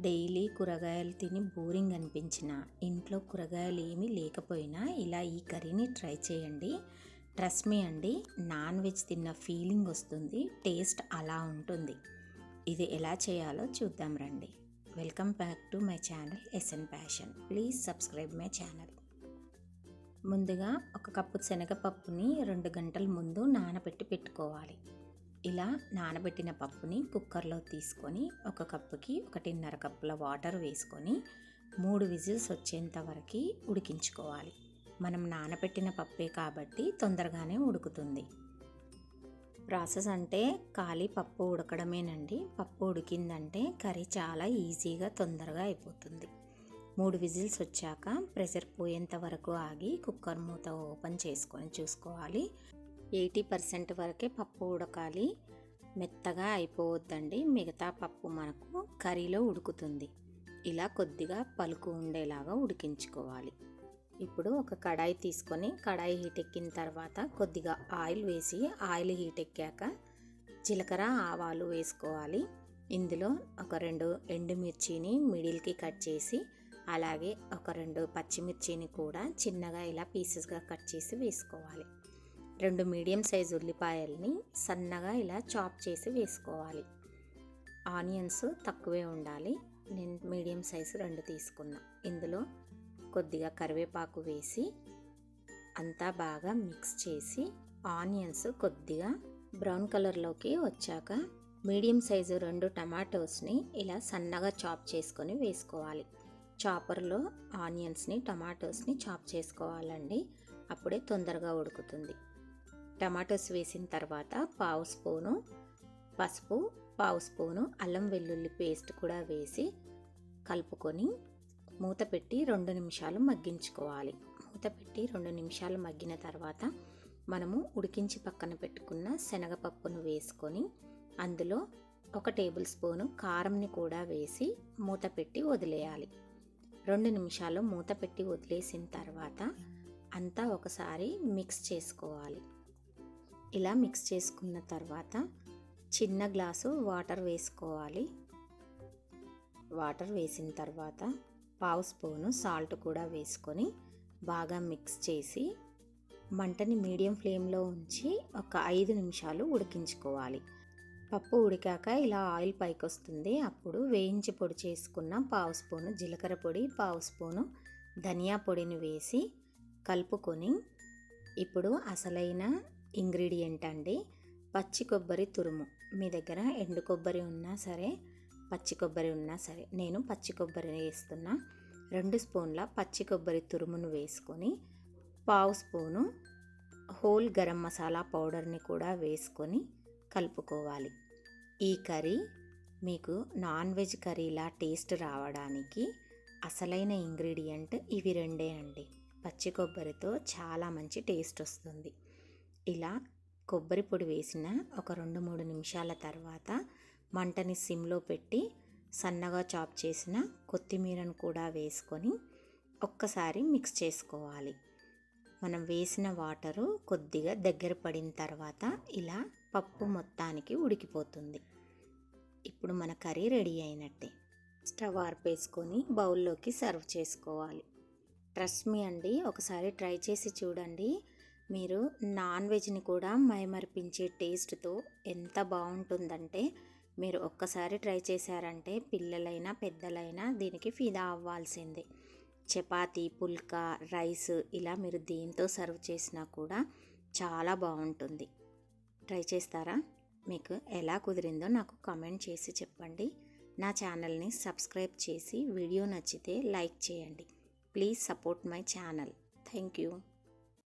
Daily కూరగాయలు తిని boring అనిపించిన ఇంట్లో కూరగాయలు ఏమీ లేకపోయినా ఇలా ఈ కర్రీని ట్రై చేయండి. ట్రస్ట్ మీ అండి నాన్ వెజ్ తిన్న ఫీలింగ్ వస్తుంది టేస్ట్ అలా ఉంటుంది. ఇది ఎలా చేయాలో చూద్దాం రండి. Welcome back to my channel S N passion please subscribe my channel. ముందుగా ఒక కప్పు శనగపప్పుని రెండు గంటల ముందు నానబెట్టి పెట్టుకోవాలి. ఇలా నానబెట్టిన పప్పుని కుక్కర్లో తీసుకొని ఒక కప్పుకి ఒకటిన్నర కప్పుల వాటర్ వేసుకొని మూడు విజిల్స్ వచ్చేంత వరకు ఉడికించుకోవాలి. మనం నానబెట్టిన పప్పే కాబట్టి తొందరగానే ఉడుకుతుంది. ప్రాసెస్ అంటే ఖాళీ పప్పు ఉడకడమేనండి. పప్పు ఉడికిందంటే కర్రీ చాలా ఈజీగా తొందరగా అయిపోతుంది. మూడు విజిల్స్ వచ్చాక ప్రెషర్ పోయేంత వరకు ఆగి కుక్కర్ మూత ఓపెన్ చేసుకొని చూసుకోవాలి. ఎయిటీ పర్సెంట్ వరకే పప్పు ఉడకాలి. మెత్తగా అయిపోవద్దండి. మిగతా పప్పు మనకు కర్రీలో ఉడుకుతుంది. ఇలా కొద్దిగా పలుకు ఉండేలాగా ఉడికించుకోవాలి. ఇప్పుడు ఒక కడాయి తీసుకొని కడాయి హీట్ ఎక్కిన తర్వాత కొద్దిగా ఆయిల్ వేసి ఆయిల్ హీట్ ఎక్కాక జీలకర్ర ఆవాలు వేసుకోవాలి. ఇందులో ఒక రెండు ఎండుమిర్చిని మిడిల్కి కట్ చేసి అలాగే ఒక రెండు పచ్చిమిర్చిని కూడా చిన్నగా ఇలా పీసెస్గా కట్ చేసి వేసుకోవాలి. రెండు మీడియం సైజు ఉల్లిపాయల్ని సన్నగా ఇలా చాప్ చేసి వేసుకోవాలి. ఆనియన్స్ తక్కువే ఉండాలి. నేను మీడియం సైజు రెండు తీసుకున్నా. ఇందులో కొద్దిగా కరివేపాకు వేసి అంతా బాగా మిక్స్ చేసి ఆనియన్స్ కొద్దిగా బ్రౌన్ కలర్లోకి వచ్చాక మీడియం సైజు రెండు టమాటోస్ని ఇలా సన్నగా చాప్ చేసుకొని వేసుకోవాలి. చాపర్లో ఆనియన్స్ని టమాటోస్ని చాప్ చేసుకోవాలండి. అప్పుడే తొందరగా ఉడుకుతుంది. టమాటోస్ వేసిన తర్వాత పావు స్పూను పసుపు పావు స్పూను అల్లం వెల్లుల్లి పేస్ట్ కూడా వేసి కలుపుకొని మూత పెట్టి రెండు నిమిషాలు మగ్గించుకోవాలి. మూత పెట్టి రెండు నిమిషాలు మగ్గిన తర్వాత మనము ఉడికించి పక్కన పెట్టుకున్న శనగపప్పును వేసుకొని అందులో ఒక టేబుల్ స్పూను కారంని కూడా వేసి మూత పెట్టి వదిలేయాలి. రెండు నిమిషాలు మూత పెట్టి వదిలేసిన తర్వాత అంతా ఒకసారి మిక్స్ చేసుకోవాలి. ఇలా మిక్స్ చేసుకున్న తర్వాత చిన్న గ్లాసు వాటర్ వేసుకోవాలి. వాటర్ వేసిన తర్వాత పావు స్పూను సాల్ట్ కూడా వేసుకొని బాగా మిక్స్ చేసి మంటని మీడియం ఫ్లేమ్లో ఉంచి ఒక ఐదు నిమిషాలు ఉడికించుకోవాలి. పప్పు ఉడికాక ఇలా ఆయిల్ పైకి వస్తుంది అప్పుడు వేయించి పొడి చేసుకున్న పావు స్పూను జీలకర్ర పొడి పావు స్పూను ధనియా పొడిని వేసి కలుపుకొని ఇప్పుడు అసలైన ఇంగ్రీడియంట్ అండి. పచ్చి కొబ్బరి తురుము. మీ దగ్గర ఎండు కొబ్బరి ఉన్నా సరే పచ్చి కొబ్బరి ఉన్నా సరే నేను పచ్చి కొబ్బరి వేస్తున్నా. రెండు స్పూన్ల పచ్చి కొబ్బరి తురుమును వేసుకొని పావు స్పూను హోల్ గరం మసాలా పౌడర్ని కూడా వేసుకొని కలుపుకోవాలి. ఈ కర్రీ మీకు నాన్ వెజ్ కర్రీలా టేస్ట్ రావడానికి అసలైన ఇంగ్రీడియంట్ ఇవి రెండే అండి. పచ్చి కొబ్బరితో చాలా మంచి టేస్ట్ వస్తుంది. ఇలా కొబ్బరి పొడి వేసిన ఒక రెండు మూడు నిమిషాల తర్వాత మంటని సిమ్లో పెట్టి సన్నగా చాప్ చేసిన కొత్తిమీరను కూడా వేసుకొని ఒక్కసారి మిక్స్ చేసుకోవాలి. మనం వేసిన వాటరు కొద్దిగా దగ్గర పడిన తర్వాత ఇలా పప్పు మొత్తానికి ఉడికిపోతుంది. ఇప్పుడు మన కర్రీ రెడీ అయినట్టే. స్టవ్ ఆర్పేసుకొని బౌల్లోకి సర్వ్ చేసుకోవాలి. ట్రస్ట్ మీ అండి ఒకసారి ట్రై చేసి చూడండి. మీరు నాన్ వెజ్ని కూడా మైమర్పించే టేస్ట్తో ఎంత బాగుంటుందంటే మీరు ఒక్కసారి ట్రై చేశారంటే పిల్లలైనా పెద్దలైనా దీనికి ఫిదా అవ్వాల్సిందే. చపాతీ పుల్కా రైస్ ఇలా మీరు దేంతో సర్వ్ చేసినా కూడా చాలా బాగుంటుంది. ట్రై చేస్తారా? మీకు ఎలా కుదిరిందో నాకు కమెంట్ చేసి చెప్పండి. నా ఛానల్ని సబ్స్క్రైబ్ చేసి వీడియో నచ్చితే లైక్ చేయండి. Please support my channel. Thank you